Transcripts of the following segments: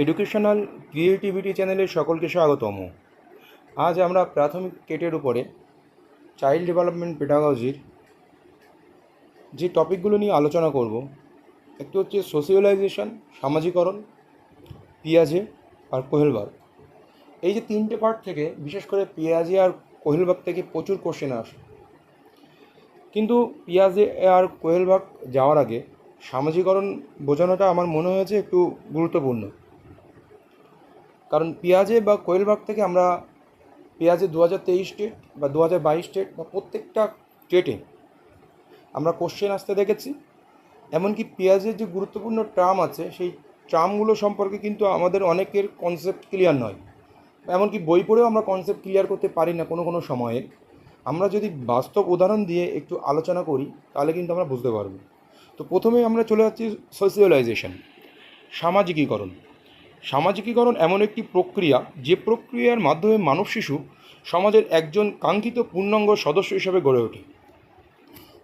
Educational creativity চ্যানেলে সকলকে স্বাগতম। আজ আমরা প্রাথমিক কেটের উপরে চাইল্ড ডেভেলপমেন্ট পেডাগজির যে টপিকগুলো নিয়ে আলোচনা করব, একটি হচ্ছে সোশিয়ালাইজেশন সামাজিকরণ, পিয়াজে আর কোহেলবাগ। এই যে তিনটে পার্ট থেকে, বিশেষ করে পিয়াজে আর কোহেলবাগ থেকে প্রচুর কোশ্চেন আসে। কিন্তু পিয়াজে আর কোহেলবাগ যাওয়ার আগে সামাজিকরণ বোঝানোটা আমার মনে হয়েছে একটু গুরুত্বপূর্ণ। কারণ পেঁয়াজে বা কোয়েলবাগ থেকে আমরা পেঁয়াজে দু হাজার তেইশ স্টেট বা দু হাজার বাইশ স্টেট বা প্রত্যেকটা স্টেটে আমরা কোশ্চেন আসতে দেখেছি। এমনকি পেঁয়াজের যে গুরুত্বপূর্ণ ট্রাম আছে, সেই ট্রামগুলো সম্পর্কে কিন্তু আমাদের অনেকের কনসেপ্ট ক্লিয়ার নয়। এমনকি বই পড়েও আমরা কনসেপ্ট ক্লিয়ার করতে পারি না কোনো কোনো সময়ে। আমরা যদি বাস্তব উদাহরণ দিয়ে একটু আলোচনা করি, তাহলে কিন্তু আমরা বুঝতে পারব। তো প্রথমে আমরা চলে যাচ্ছি সোশিয়ালাইজেশন সামাজিকীকরণ। সামাজিকীকরণ এমন একটি প্রক্রিয়া যে প্রক্রিয়ার মাধ্যমে মানব শিশু সমাজের একজন কাঙ্ক্ষিত পূর্ণাঙ্গ সদস্য হিসেবে গড়ে ওঠে।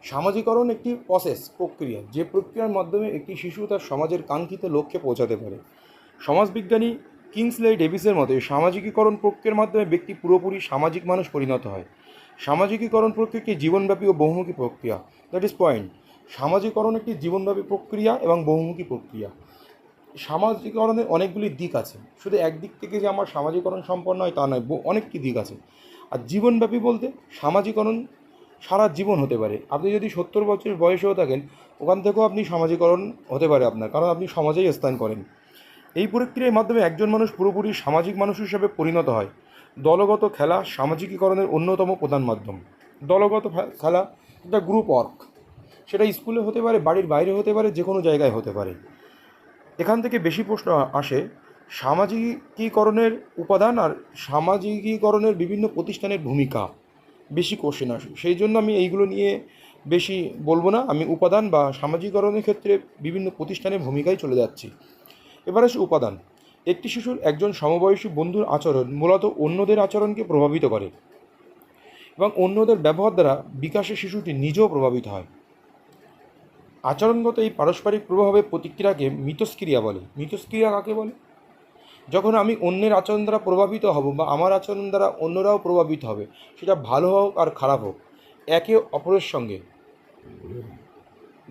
সামাজিকরণ একটি প্রসেস প্রক্রিয়া, যে প্রক্রিয়ার মাধ্যমে একটি শিশু তার সমাজের কাঙ্ক্ষিত লক্ষ্যে পৌঁছাতে পারে। সমাজবিজ্ঞানী কিংসলে ডেভিসের মতে, সামাজিকীকরণ প্রক্রিয়ার মাধ্যমে ব্যক্তি পুরোপুরি সামাজিক মানুষ পরিণত হয়। সামাজিকীকরণ প্রক্রিয়া একটি জীবনব্যাপী ও বহুমুখী প্রক্রিয়া দ্যাট ইজ পয়েন্ট সামাজিকরণ একটি জীবনব্যাপী প্রক্রিয়া এবং বহুমুখী প্রক্রিয়া। সামাজিকরণের অনেকগুলি দিক আছে। শুধু একদিক থেকে যে আমার সামাজিকরণ সম্পন্ন হয় তা নয় অনেকটি দিক আছে। আর জীবনব্যাপী বলতে সামাজিকরণ সারা জীবন হতে পারে। আপনি যদি সত্তর বছর বয়সেও থাকেন, ওখান থেকেও আপনি সামাজিকরণ হতে পারে আপনার, কারণ আপনি সমাজেই স্থান করেন। এই প্রক্রিয়ার মাধ্যমে একজন মানুষ পুরোপুরি সামাজিক মানুষ হিসেবে পরিণত হয়। দলগত খেলা সামাজিকীকরণের অন্যতম প্রধান মাধ্যম। দলগত খেলা একটা গ্রুপ ওয়ার্ক সেটা স্কুলে হতে পারে, বাড়ির বাইরে হতে পারে যে কোনো জায়গায় হতে পারে। এখান থেকে বেশি প্রশ্ন আসে, সামাজিকীকরণের উপাদান আর সামাজিকীকরণের বিভিন্ন প্রতিষ্ঠানের ভূমিকা? বেশি কোশ্চেন আসে। সেই জন্য আমি এইগুলো নিয়ে বেশি বলব না। আমি উপাদান বা সামাজিকীকরণের ক্ষেত্রে বিভিন্ন প্রতিষ্ঠানের ভূমিকায় চলে যাচ্ছি। এবার আসে উপাদান। একটি শিশুর একজন সমবয়সী বন্ধুর আচরণ মূলত অন্যদের আচরণকে প্রভাবিত করে এবং অন্যদের ব্যবহার দ্বারা বিকাশে শিশুটি নিজেও প্রভাবিত হয়। আচরণগত এই পারস্পরিক প্রভাবে প্রতিক্রিয়াকে মিতস্ক্রিয়া বলে। মিতস্ক্রিয়া কাকে বলে? যখন আমি অন্যের আচরণ দ্বারা প্রভাবিত হব বা আমার আচরণ দ্বারা অন্যরাও প্রভাবিত হবে, সেটা ভালো হোক আর খারাপ হোক, একে অপরের সঙ্গে।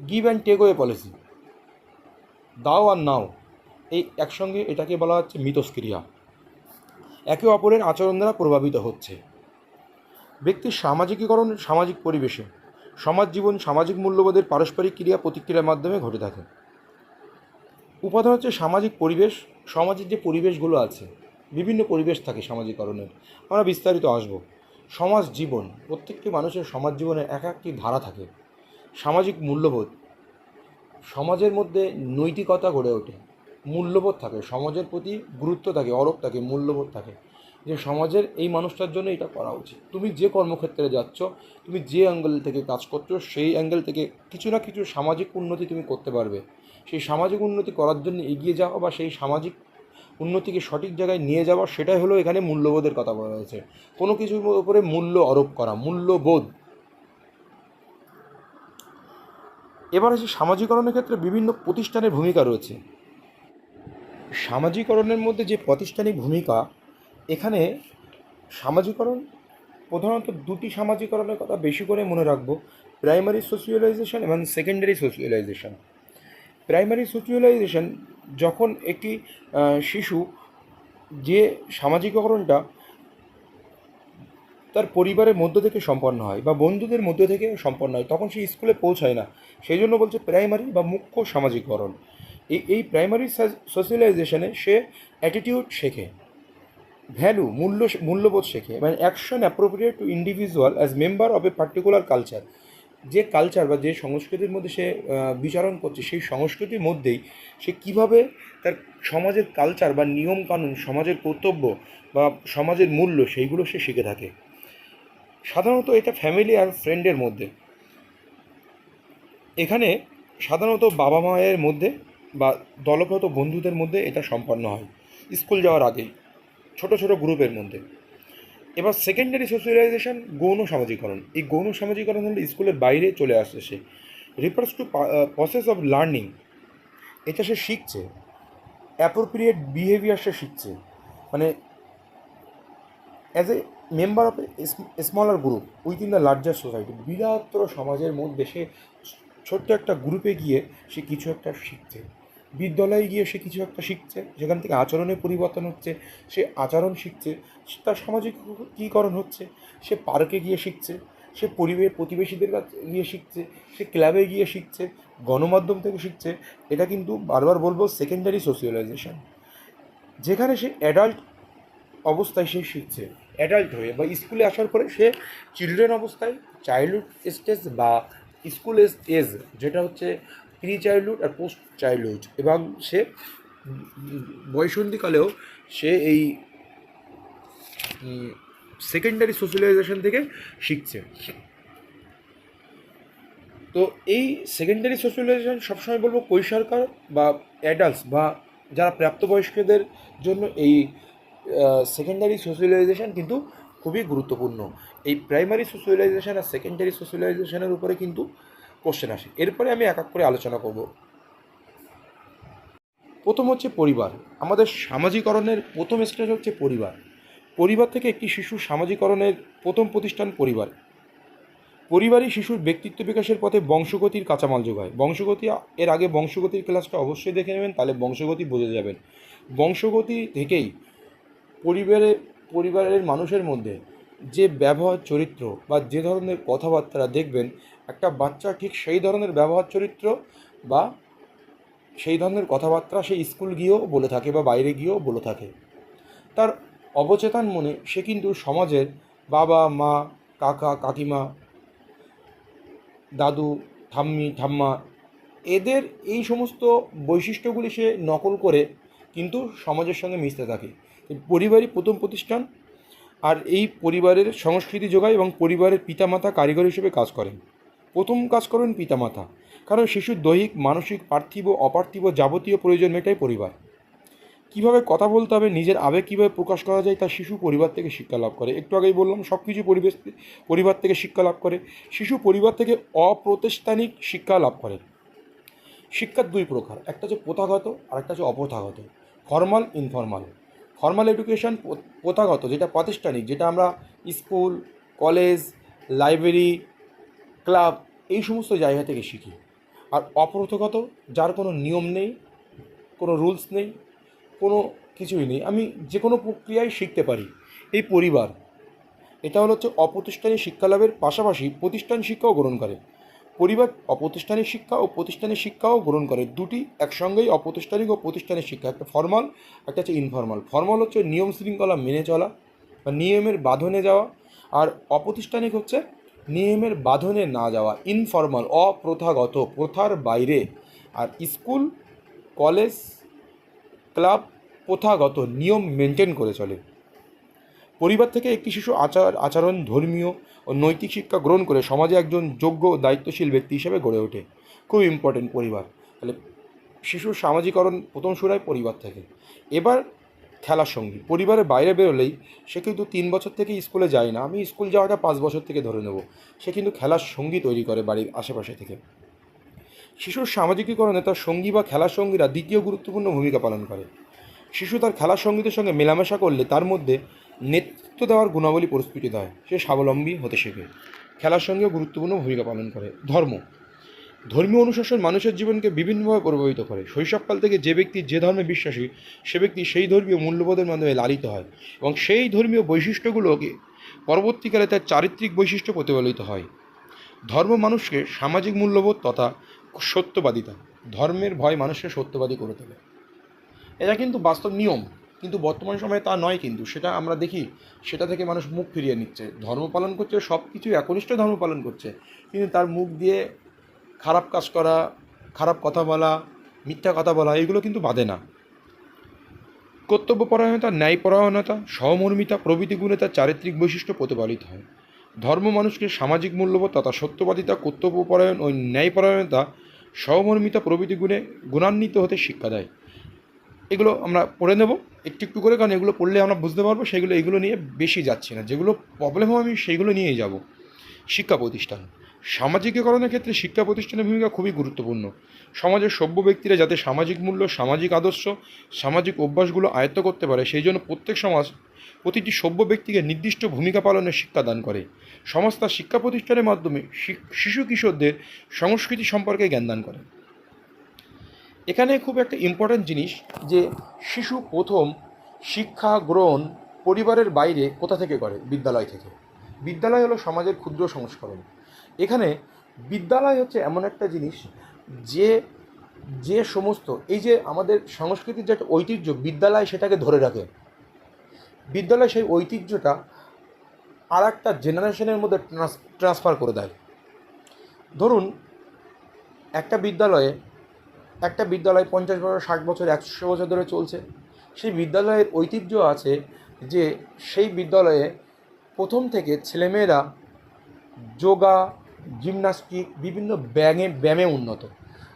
Give and take way policy দাও আর নাও। এই একসঙ্গে এটাকে বলা হচ্ছে মিতস্ক্রিয়া একে অপরের আচরণ দ্বারা প্রভাবিত হচ্ছে। ব্যক্তির সামাজিকীকরণ, সামাজিক পরিবেশে। সমাজ জীবন সামাজিক মূল্যবোধের পারস্পরিক ক্রিয়া প্রতিক্রিয়ার মাধ্যমে ঘটে থাকে। উপাদান হচ্ছে সামাজিক পরিবেশ, সমাজের যে পরিবেশগুলো আছে, বিভিন্ন পরিবেশ থাকে সামাজিকরণের। আমরা বিস্তারিত আসব। সমাজ জীবন, প্রত্যেকটি মানুষের সমাজ জীবনের এক একটি ধারা থাকে। সামাজিক মূল্যবোধ, সমাজের মধ্যে নৈতিকতা গড়ে ওঠে। মূল্যবোধ থাকে, সমাজের প্রতি গুরুত্ব থাকে অরব থাকে, মূল্যবোধ থাকে। যে সমাজের এই মানুষটার জন্য এটা করা উচিত। তুমি যে কর্মক্ষেত্রে যাচ্ছ, তুমি যে অ্যাঙ্গেল থেকে কাজ করছ, সেই অ্যাঙ্গেল থেকে কিছু না কিছু সামাজিক উন্নতি তুমি করতে পারবে। সেই সামাজিক উন্নতি করার জন্য এগিয়ে যাওয়া বা সেই সামাজিক উন্নতিকে সঠিক জায়গায় নিয়ে যাওয়া, সেটাই হলো এখানে মূল্যবোধের কথা বলা হয়েছে। কোনো কিছুর উপরে মূল্য আরোপ করা, মূল্যবোধ। এবার আছে সামাজিকরণের ক্ষেত্রে বিভিন্ন প্রতিষ্ঠানের ভূমিকা রয়েছে। সামাজিকরণের মধ্যে যে প্রাতিষ্ঠানিক ভূমিকা এখানে সামাজিকরণ, প্রধানত দুটি সামাজিকরণের কথা বেশি করে মনে রাখব প্রাইমারি সোশিয়ালাইজেশন এবং সেকেন্ডারি সোশিয়ালাইজেশন প্রাইমারি সোশিয়ালাইজেশন যখন একটি শিশু যে সামাজিকরণটা তার পরিবারের মধ্য থেকে সম্পন্ন হয় বা বন্ধুদের মধ্য থেকে সম্পন্ন হয়, তখন সে স্কুলে পৌঁছায় না। সেই জন্য বলছে প্রাইমারি বা মুখ্য সামাজিকরণ। এই এই প্রাইমারি সোশিয়ালাইজেশনে সে অ্যাটিটিউড শেখে। ভ্যালু, মূল্য মূল্যবোধ শেখে। মানে action appropriate to individual as member of a particular culture যে কালচার বা যে সংস্কৃতির মধ্যে সে বিচরণ করছে, সেই সংস্কৃতির মধ্যেই সে কীভাবে তার সমাজের কালচার বা নিয়ম কানুন সমাজের কর্তব্য বা সমাজের মূল্য সেইগুলো সে শিখে থাকে। সাধারণত এটা ফ্যামিলি আর ফ্রেন্ডের মধ্যে। এখানে সাধারণত বাবা মায়ের মধ্যে বা দলগত বন্ধুদের মধ্যে এটা সম্পন্ন হয়। স্কুল যাওয়ার আগেই। ছোট ছোট গ্রুপের মধ্যে। এবার সেকেন্ডারি সোশিয়ালাইজেশন গৌণ সামাজিকরণ। এই গৌণ সামাজিকরণ হলে স্কুলের বাইরে চলে আসছে সে। Refers to process of learning এটা সে শিখছে। অ্যাপ্রোপ্রিয়েট বিহেভিয়ার সে শিখছে। মানে as a member of a smaller group within the larger society বৃহত্তর সমাজের মধ্যে সে ছোট্ট একটা গ্রুপে গিয়ে সে কিছু একটা শিখছে। বিদ্যালয়ে গিয়ে সে কিছু একটা শিখছে, যেখান থেকে আচরণের পরিবর্তন হচ্ছে, সে আচরণ শিখছে, তার সামাজিকীকরণ হচ্ছে, সে পার্কে গিয়ে শিখছে, সে পরিবেশ প্রতিবেশীদের কাছে গিয়ে শিখছে, সে ক্লাবে গিয়ে শিখছে, গণমাধ্যম থেকে শিখছে, এটা কিন্তু বারবার বলব সেকেন্ডারি সোশিয়ালাইজেশন যেখানে সে অ্যাডাল্ট অবস্থায় সে শিখছে অ্যাডাল্ট হয়ে বা স্কুলে আসার পরে সে চিলড্রেন অবস্থায় চাইল্ডহুড স্টেজ বা স্কুল এজ এজ যেটা হচ্ছে প্রি চাইল্ডহুড আর পোস্ট চাইল্ডহুড এবং সে বয়সন্ধিকালেও সে এই সেকেন্ডারি সোশ্যালাইজেশন থেকে শিখছে। তো এই সেকেন্ডারি সোশ্যালাইজেশন সবসময় বলব কৈশোরকার বা অ্যাডাল্টস বা যারা প্রাপ্তবয়স্কদের জন্য এই সেকেন্ডারি সোশ্যালাইজেশন কিন্তু খুবই গুরুত্বপূর্ণ। এই প্রাইমারি সোশ্যালাইজেশন আর সেকেন্ডারি সোশ্যালাইজেশনের উপরে কিন্তু কোশ্চেন আসে। এরপরে আমি এক এক করে আলোচনা করব। প্রথম হচ্ছে পরিবার। আমাদের সামাজিকরণের প্রথম স্টেজ হচ্ছে পরিবার। পরিবার থেকে একটি শিশু সামাজিকরণের প্রথম প্রতিষ্ঠান পরিবার। পরিবারই শিশুর ব্যক্তিত্ব বিকাশের পথে বংশগতির কাঁচামাল যোগায়। বংশগতি, এর আগে বংশগতির ক্লাসটা অবশ্যই দেখে নেবেন, তাহলে বংশগতি বোঝা যাবেন। বংশগতি থেকেই পরিবারে, পরিবারের মানুষের মধ্যে যে ব্যবহার, চরিত্র বা যে ধরনের কথাবার্তা দেখবেন একটা বাচ্চা ঠিক সেই ধরনের ব্যবহার চরিত্র বা সেই ধরনের কথাবার্তা সে স্কুল গিয়েও বলে থাকে বা বাইরে গিয়েও বলে থাকে। তার অবচেতন মনে সে কিন্তু সমাজের বাবা, মা, কাকা, কাকিমা, দাদু, ঠাম্মি, ঠাম্মা এদের এই সমস্ত বৈশিষ্ট্যগুলি সে নকল করে কিন্তু সমাজের সঙ্গে মিশতে থাকে। পরিবারই প্রথম প্রতিষ্ঠান আর এই পরিবারের সংস্কৃতি যোগায় এবং পরিবারের পিতামাতা কারিগর হিসেবে কাজ করেন। প্রথম কাজ করেন পিতামাতা, কারণ শিশুর দৈহিক, মানসিক, পার্থিব অপার্থিব যাবতীয় প্রয়োজন মেটায় পরিবার। কীভাবে কথা বলতে হবে, নিজের আবেগ কীভাবে প্রকাশ করা যায় তা শিশু পরিবার থেকে শিক্ষা লাভ করে। একটু আগেই বললাম সব কিছু পরিবেশ, পরিবার থেকে শিক্ষা লাভ করে। শিশু পরিবার থেকে অপ্রতিষ্ঠানিক শিক্ষা লাভ করে। শিক্ষার দুই প্রকার, একটা হচ্ছে প্রথাগত আর একটা হচ্ছে অপ্রথাগত। Formal, informal. ফর্মাল এডুকেশন প্রথাগত, যেটা প্রাতিষ্ঠানিক, যেটা আমরা স্কুল, কলেজ, লাইব্রেরি, ক্লাব এই সমস্ত জায়গা থেকে শিখি। আর অপ্রথগত যার কোনো নিয়ম নেই, কোনো রুলস নেই, কোনো কিছুই নেই, আমি যে কোনো প্রক্রিয়ায় শিখতে পারি। এই পরিবার, এটা হলো হচ্ছে অপ্রতিষ্ঠানিক শিক্ষালাভের পাশাপাশি প্রতিষ্ঠান শিক্ষাও গ্রহণ করে। পরিবার অপ্রতিষ্ঠানিক শিক্ষা ও প্রতিষ্ঠানিক শিক্ষাও গ্রহণ করে। দুটি একসঙ্গেই অপ্রতিষ্ঠানিক ও প্রতিষ্ঠানিক শিক্ষা। একটা ফর্মাল, একটা হচ্ছে ইনফর্মাল। ফর্মাল হচ্ছে নিয়ম শৃঙ্খলা মেনে চলা বা নিয়মের বাঁধনে যাওয়া। আর অপ্রতিষ্ঠানিক হচ্ছে নিয়মের বাঁধনে না যাওয়া ইনফর্মাল অপ্রথাগত প্রথার বাইরে আর স্কুল, কলেজ, ক্লাব প্রথাগত নিয়ম মেনটেন করে চলে। পরিবার থেকে একটি শিশু আচার, আচরণ ধর্মীয় ও নৈতিক শিক্ষা গ্রহণ করে সমাজে একজন যোগ্য দায়িত্বশীল ব্যক্তি হিসেবে গড়ে ওঠে। খুব ইম্পর্টেন্ট পরিবার। তাহলে শিশুর সামাজিকরণ প্রথম শুরু পরিবার থেকে। এবার খেলার সঙ্গী। পরিবারের বাইরে বেরোলেই সে কিন্তু তিন বছর থেকে স্কুলে যায় না। আমি স্কুল যাওয়াটা পাঁচ বছর থেকে ধরে নেব। সে কিন্তু খেলার সঙ্গী তৈরি করে বাড়ির আশেপাশে থেকে। শিশুর সামাজিকীকরণে তার সঙ্গী বা খেলার সঙ্গীরা দ্বিতীয় গুরুত্বপূর্ণ ভূমিকা পালন করে। শিশু তার খেলার সঙ্গীদের সঙ্গে মেলামেশা করলে তার মধ্যে নেতৃত্ব দেওয়ার গুণাবলী প্রস্ফুটিত হয়। সে স্বাবলম্বী হতে শেখে। খেলার সঙ্গেও গুরুত্বপূর্ণ ভূমিকা পালন করে। ধর্ম। ধর্মীয় অনুশাসন মানুষের জীবনকে বিভিন্নভাবে প্রভাবিত করে। শৈশবকাল থেকে যে ব্যক্তি যে ধর্মে বিশ্বাসী, সে ব্যক্তি সেই ধর্মীয় মূল্যবোধের মাধ্যমে লালিত হয় এবং সেই ধর্মীয় বৈশিষ্ট্যগুলোকে পরবর্তীকালে তার চারিত্রিক বৈশিষ্ট্য প্রতিফলিত হয়। ধর্ম মানুষকে সামাজিক মূল্যবোধ তথা সত্যবাদিতা, ধর্মের ভয় মানুষকে সত্যবাদী করে তোলে। এটা কিন্তু বাস্তব নিয়ম, কিন্তু বর্তমান সময়ে তা নয় কিন্তু। সেটা আমরা দেখি, সেটা থেকে মানুষ মুখ ফিরিয়ে নিচ্ছে। ধর্ম পালন করছে সব কিছু একনিষ্ঠ ধর্ম পালন করছে। কিন্তু তার মুখ দিয়ে খারাপ কাজ করা, খারাপ কথা বলা, মিথ্যা কথা বলা, এগুলো কিন্তু বাদে না। কর্তব্যপরায়ণতা, ন্যায়পরায়ণতা, সহমর্মিতা প্রভৃতি গুণে তার চারিত্রিক বৈশিষ্ট্য প্রতিপালিত হয়। ধর্ম মানুষকে সামাজিক মূল্যবোধ তথা সত্যবাদিতা, কর্তব্যপরায়ণ ও ন্যায়পরায়ণতা, সহমর্মিতা প্রভৃতি গুণে গুণান্বিত হতে শিক্ষা দেয়। এগুলো আমরা পড়ে নেব একটু একটু করে, কারণ এগুলো পড়লে আমরা বুঝতে পারব সেগুলো, এগুলো নিয়ে বেশি যাচ্ছি না। যেগুলো প্রবলেম হবে আমি সেইগুলো নিয়েই যাব। শিক্ষা প্রতিষ্ঠান। সামাজিকীকরণের ক্ষেত্রে শিক্ষা প্রতিষ্ঠানের ভূমিকা খুবই গুরুত্বপূর্ণ। সমাজের সভ্য ব্যক্তিরা যাতে সামাজিক মূল্য, সামাজিক আদর্শ, সামাজিক অভ্যাসগুলো আয়ত্ত করতে পারে, সেই জন্য প্রত্যেক সমাজ প্রতিটি সভ্য ব্যক্তিকে নির্দিষ্ট ভূমিকা পালনের শিক্ষাদান করে। সমাজ তার শিক্ষা প্রতিষ্ঠানের মাধ্যমে শিশু কিশোরদের সংস্কৃতি সম্পর্কে জ্ঞানদান করে। এখানে খুব একটা ইম্পর্ট্যান্ট জিনিস যে শিশু প্রথম শিক্ষা গ্রহণ পরিবারের বাইরে কোথা থেকে করে? বিদ্যালয় থেকে। বিদ্যালয় হলো সমাজের ক্ষুদ্র সংস্করণ। এখানে বিদ্যালয় হচ্ছে এমন একটা জিনিস যে যে সমস্ত, এই যে আমাদের সংস্কৃতির যে একটা ঐতিহ্য, বিদ্যালয় সেটাকে ধরে রাখে। বিদ্যালয় সেই ঐতিহ্যটা আর একটা জেনারেশনের মধ্যে ট্রান্সফার করে দেয়। ধরুন, একটা বিদ্যালয়ে, একটা বিদ্যালয় পঞ্চাশ বছর, ষাট বছর, একশো বছর ধরে চলছে। সেই বিদ্যালয়ের ঐতিহ্য আছে যে, সেই বিদ্যালয়ে প্রথম থেকে ছেলেমেয়েরা যোগা জিমনাস্টিক, বিভিন্ন ব্যাঙে, ব্যায়ামে উন্নত।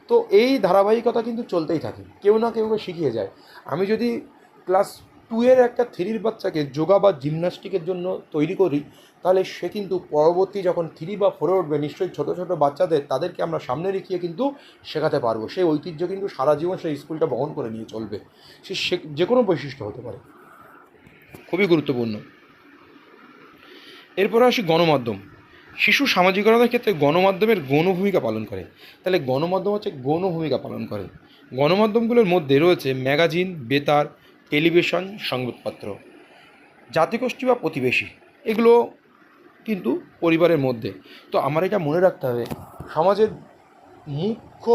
তো এই ধারাবাহিকতা কিন্তু চলতেই থাকে। কেউ না কেউকে শিখিয়ে যায়। আমি যদি ক্লাস টুয়ের একটা থ্রির বাচ্চাকে যোগা বা জিমনাস্টিকের জন্য তৈরি করি, তাহলে সে কিন্তু পরবর্তী যখন থ্রি বা ফোরে উঠবে, নিশ্চয়ই ছোটো ছোটো বাচ্চাদের, তাদেরকে আমরা সামনে রেখিয়ে কিন্তু শেখাতে পারব। সেই ঐতিহ্য কিন্তু সারা জীবন সেই স্কুলটা বহন করে নিয়ে চলবে। সে- যে কোনো বৈশিষ্ট্য হতে পারে। খুবই গুরুত্বপূর্ণ। এরপর আসি গণমাধ্যম। শিশু সামাজিকরণের ক্ষেত্রে গণমাধ্যমের গৌণ ভূমিকা পালন করে। তাহলে গণমাধ্যম হচ্ছে গৌণ ভূমিকা পালন করে। গণমাধ্যমগুলোর মধ্যে রয়েছে ম্যাগাজিন, বেতার, টেলিভিশন, সংবাদপত্র। জাতিগোষ্ঠী বা প্রতিবেশী, এগুলো কিন্তু পরিবারের মধ্যে। তো আমার এটা মনে রাখতে হবে, সমাজের মুখ্য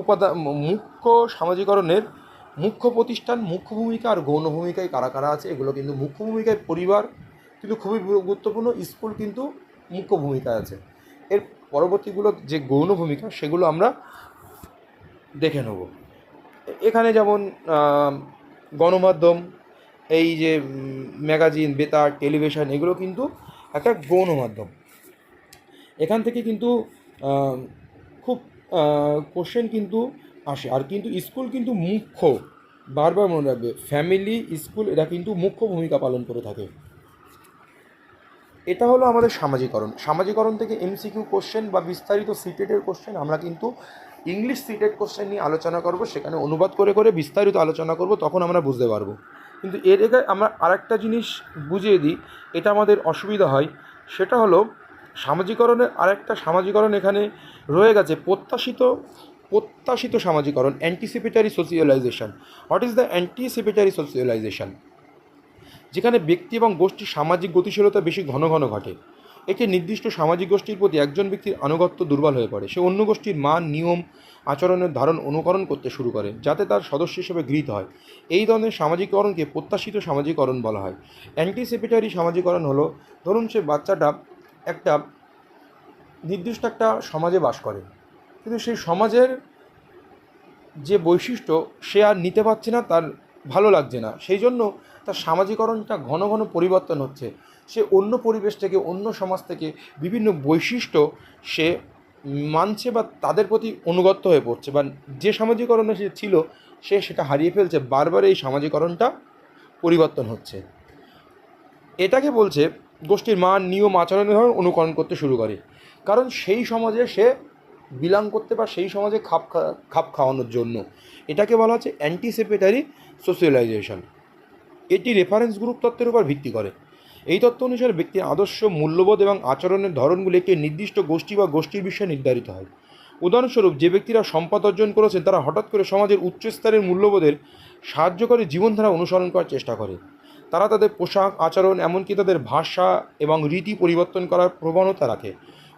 উপাদান মুখ্য সামাজিকরণের মুখ্য প্রতিষ্ঠান, মুখ্য ভূমিকা আর গৌণ ভূমিকায় কারা কারা আছে, এগুলো কিন্তু মুখ্য ভূমিকায় পরিবার কিন্তু খুবই গুরুত্বপূর্ণ, স্কুল কিন্তু মুখ্য ভূমিকা আছে। এর পরবর্তীগুলো যে গৌণ ভূমিকা, সেগুলো আমরা দেখে নেব। এখানে যেমন গণমাধ্যম, এই যে ম্যাগাজিন, বেতার, টেলিভিশন, এগুলো কিন্তু একটা গৌণ মাধ্যম। এখান থেকে কিন্তু খুব কোশ্চেন কিন্তু আসে। আর কিন্তু স্কুল কিন্তু মুখ্য, বারবার মনে রাখবে ফ্যামিলি স্কুল এরা কিন্তু মুখ্য ভূমিকা পালন করে থাকে। এটা হলো আমাদের সামাজিকরণ। সামাজিকরণ থেকে এমসিকিউ কোশ্চেন বা বিস্তারিত সিটেটের কোশ্চেন আমরা কিন্তু ইংলিশ সিটেড কোশ্চেন নিয়ে আলোচনা করব, সেখানে অনুবাদ করে করে বিস্তারিত আলোচনা করব, তখন আমরা বুঝতে পারব। কিন্তু এর এগে আমরা আরেকটা জিনিস বুঝিয়ে দিই, এটা আমাদের অসুবিধা হয়, সেটা হলো সামাজিকরণের আরেকটা সামাজিকরণ এখানে রয়ে গেছে, প্রত্যাশিত প্রত্যাশিত সামাজিকরণ anticipatory socialisation what is the anticipatory socialisation যেখানে ব্যক্তি এবং গোষ্ঠীর সামাজিক গতিশীলতা বেশি ঘন ঘন ঘটে। একটি নির্দিষ্ট সামাজিক গোষ্ঠীর প্রতি একজন ব্যক্তির আনুগত্য দুর্বল হয়ে পড়ে। সে অন্য গোষ্ঠীর মান, নিয়ম, আচরণের ধারণ অনুকরণ করতে শুরু করে, যাতে তার সদস্য হিসেবে গৃহীত হয়। এই ধরনের সামাজিকরণকে প্রত্যাশিত সামাজিকরণ বলা হয়। অ্যান্টিসিপেটারি সামাজিকরণ হলো, ধরুন সে বাচ্চাটা একটা নির্দিষ্ট একটা সমাজে বাস করে। কিন্তু সেই সমাজের যে বৈশিষ্ট্য, সে আর নিতে পারছে না, তার ভালো লাগছে না। সেই জন্য তার সামাজিকরণটা ঘন ঘন পরিবর্তন হচ্ছে। সে অন্য পরিবেশ থেকে, অন্য সমাজ থেকে বিভিন্ন বৈশিষ্ট্য সে মানছে বা তাদের প্রতি অনুগত হয়ে পড়ছে বা যে সামাজিকরণে সে ছিল, সে সেটা হারিয়ে ফেলছে। বারবার এই সামাজিকরণটা পরিবর্তন হচ্ছে। এটাকে বলছে গোষ্ঠীর মান, নিয়ম আচরণের ধরন অনুকরণ করতে শুরু করে। কারণ সেই সমাজে সে বিলং করতে বা সেই সমাজে খাপ খাপ খাওয়ানোর জন্য। এটাকে বলা হচ্ছে অ্যান্টিসিপেটারি সোশিয়ালাইজেশন এটি রেফারেন্স গ্রুপ তত্ত্বের উপর ভিত্তি করে। এই তত্ত্ব অনুসারে ব্যক্তির আদর্শ, মূল্যবোধ এবং আচরণের ধরনগুলি একটি নির্দিষ্ট গোষ্ঠী বা গোষ্ঠীর বিষয়ে নির্ধারিত হয়। উদাহরণস্বরূপ, যে ব্যক্তিরা সম্পদ অর্জন করেছেন, তারা হঠাৎ করে সমাজের উচ্চ স্তরের মূল্যবোধের সাহায্যকারী জীবনধারা অনুসরণ করার চেষ্টা করে। তারা তাদের পোশাক, আচরণ, এমনকি তাদের ভাষা এবং রীতি পরিবর্তন করার প্রবণতা রাখে।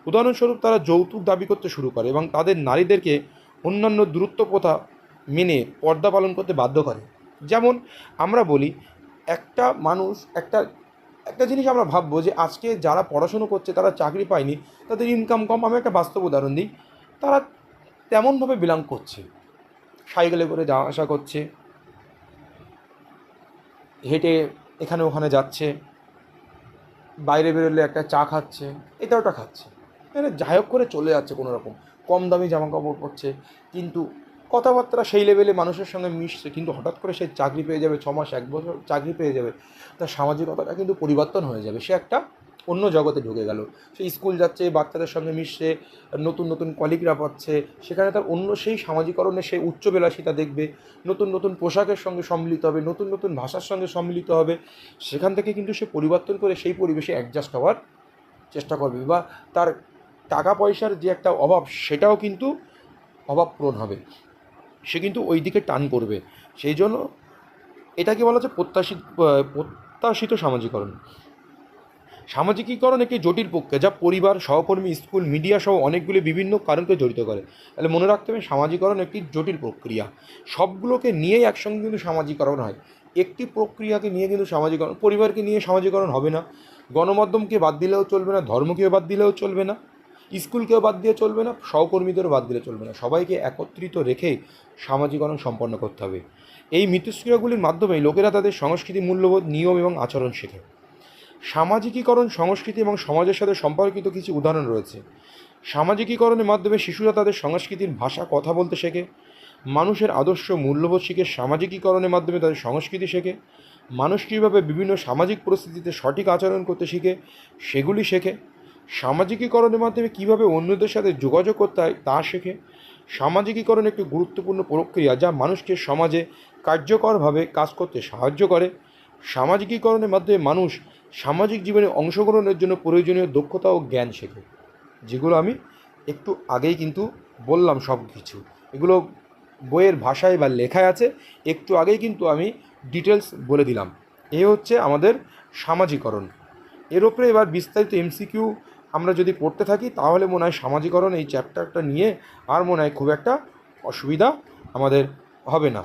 উদাহরণস্বরূপ, তারা যৌতুক দাবি করতে শুরু করে এবং তাদের নারীদেরকে অন্যান্য দূরত্ব প্রথা মেনে পর্দা পালন করতে বাধ্য করে। যেমন, আমরা বলি একটা মানুষ, একটা একটা জিনিস আমরা ভাববো যে আজকে যারা পড়াশুনো করছে, তারা চাকরি পায়নি, তাদের ইনকাম কম। আমি একটা বাস্তব উদাহরণ দিই। তারা তেমনভাবে বিলং করছে। সাইকেলে করে যাওয়া আসা করছে। হেঁটে এখানে ওখানে যাচ্ছে। বাইরে বেরোলে একটা চা খাচ্ছে। এটা ওটা খাচ্ছে। মানে যাই হোক করে চলে যাচ্ছে কোনো রকম কম দামি জামা কাপড় পরছে। কিন্তু কথাবার্তা সেই লেভেলে মানুষের সঙ্গে মিশছে, কিন্তু হঠাৎ করে সে চাকরি পেয়ে যাবে, ছ মাস, এক বছর চাকরি পেয়ে যাবে, তার সামাজিকতাটা কিন্তু পরিবর্তন হয়ে যাবে। সে একটা অন্য জগতে ঢুকে গেল। সে স্কুল যাচ্ছে, বাচ্চাদের সঙ্গে মিশছে, নতুন নতুন কলিগরা পাচ্ছে, সেখানে তার অন্য সেই সামাজিকরণের সেই উচ্চবিলাসিতা দেখবে, নতুন নতুন পোশাকের সঙ্গে সম্মিলিত হবে, নতুন নতুন ভাষার সঙ্গে সম্মিলিত হবে, সেখান থেকে কিন্তু সে পরিবর্তন করে সেই পরিবেশে অ্যাডজাস্ট হওয়ার চেষ্টা করবে বা তার টাকা পয়সার যে একটা অভাব, সেটাও কিন্তু অভাব পূরণ হবে। সে কিন্তু ওই দিকে টান করবে। সেই জন্য এটাকে বলা হচ্ছে প্রত্যাশিত প্রত্যাশিত সামাজিকরণ। সামাজিকীকরণ একটি জটিল প্রক্রিয়া যা পরিবার, সহকর্মী, স্কুল, মিডিয়া সহ অনেকগুলি বিভিন্ন কারণকে জড়িত করে। তাহলে মনে রাখতে হবে সামাজিকরণ একটি জটিল প্রক্রিয়া। সবগুলোকে নিয়েই একসঙ্গে কিন্তু সামাজিকরণ হয়। একটি প্রক্রিয়াকে নিয়ে কিন্তু সামাজিকরণ, পরিবারকে নিয়ে সামাজিকরণ হবে না। গণমাধ্যমকে বাদ দিলেও চলবে না, ধর্মকেও বাদ দিলেও চলবে না। স্কুলকেও বাদ দিয়ে চলবে না, সহকর্মীদেরও বাদ দিলে চলবে না। সবাইকে একত্রিত রেখে সামাজিকরণ সম্পন্ন করতে হবে। এই মিথস্ক্রিয়াগুলির মাধ্যমেই লোকেরা তাদের সংস্কৃতি মূল্যবোধ, নিয়ম এবং আচরণ শেখে। সামাজিকীকরণ, সংস্কৃতি এবং সমাজের সাথে সম্পর্কিত কিছু উদাহরণ রয়েছে। সামাজিকীকরণের মাধ্যমে শিশুরা তাদের সংস্কৃতির ভাষা কথা বলতে শেখে। মানুষের আদর্শ মূল্যবোধ শিখে সামাজিকীকরণের মাধ্যমে তাদের সংস্কৃতি শেখে। মানুষ কীভাবে বিভিন্ন সামাজিক পরিস্থিতিতে সঠিক আচরণ করতে শিখে, সেগুলি শেখে। সামাজিকীকরণের মাধ্যমে কীভাবে অন্যদের সাথে যোগাযোগ করতে হয় তা শেখে। সামাজিকীকরণ একটি গুরুত্বপূর্ণ প্রক্রিয়া যা মানুষকে সমাজে কার্যকরভাবে কাজ করতে সাহায্য করে। সামাজিকীকরণের মাধ্যমে মানুষ সামাজিক জীবনে অংশগ্রহণের জন্য প্রয়োজনীয় দক্ষতা ও জ্ঞান শেখে, যেগুলো আমি একটু আগেই কিন্তু বললাম সব কিছু এগুলো বইয়ের ভাষায় বা লেখায় আছে, একটু আগেই কিন্তু আমি ডিটেলস বলে দিলাম। এ হচ্ছে আমাদের সামাজিকরণ এর ওপরে এবার বিস্তারিত এমসিকিউ আমরা যদি পড়তে থাকি, তাহলে মনে হয় সামাজিকরণ এই চ্যাপ্টারটা নিয়ে আর মনে হয় খুব একটা অসুবিধা আমাদের হবে না।